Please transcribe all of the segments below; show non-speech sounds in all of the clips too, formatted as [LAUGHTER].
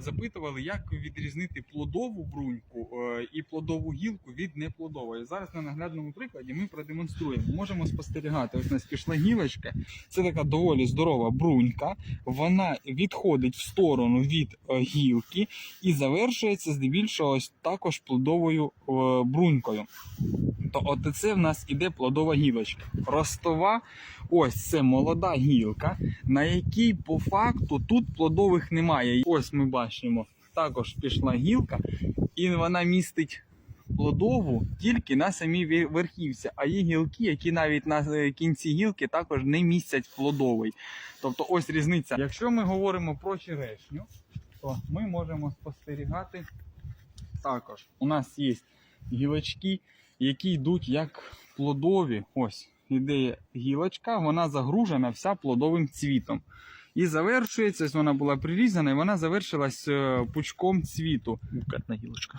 Запитували, як відрізнити плодову бруньку е, і плодову гілку від неплодової. Зараз на наглядному прикладі ми продемонструємо. Можемо спостерігати. Ось у нас пішла гілочка. Це така доволі здорова брунька. Вона відходить в сторону від е, гілки і завершується здебільшого ось також плодовою е, брунькою. То от це в нас іде плодова гілочка. Ростова, ось це молода гілка, на якій по факту тут плодових немає. Ось ми бачимо, також пішла гілка, і вона містить плодову тільки на самій верхівці, а є гілки, які навіть на е, кінці гілки також не містять плодовий. Тобто ось різниця. Якщо ми говоримо про черешню, то ми можемо спостерігати також. У нас є гілочки, які йдуть як плодові. Ось іде гілочка, вона загружена вся плодовим цвітом. І завершується, ось вона була прирізана, і вона завершилась е, пучком цвіту. Букетна гілочка.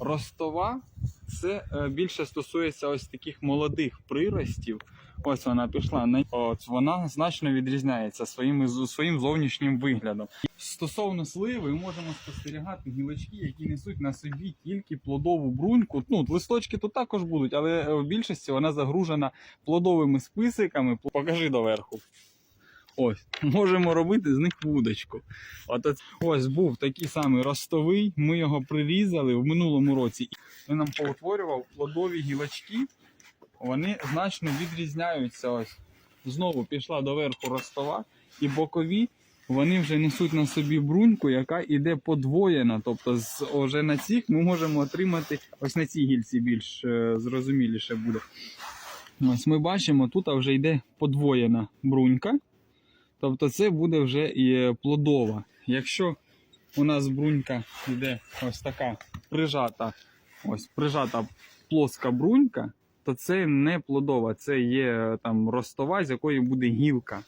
Ростова це е, більше стосується ось таких молодих приростів. Ось вона пішла. От вона значно відрізняється своїм, своїм зовнішнім виглядом. Стосовно сливи, ми можемо спостерігати гілочки, які несуть на собі тільки плодову бруньку. Ну, листочки тут також будуть, але е, в більшості вона загружена плодовими списиками. Покажи доверху. Ось, [LAUGHS] можемо робити з них вудочку. От ось був такий самий ростовий. Ми його прирізали в минулому році. Він нам поутворював плодові гілочки. Вони значно відрізняються. Ось знову пішла доверху ростова, і бокові вони вже несуть на собі бруньку, яка іде подвоєна. Тобто, з, вже на цих ми можемо отримати ось на цій гільці більш е, зрозуміліше буде. Ось ми бачимо, тут вже йде подвоєна брунька. Тобто це буде вже і е, плодова. Якщо у нас брунька йде ось така прижата, ось прижата плоска брунька, то це не плодова, це є е, там ростова, з якої буде гілка.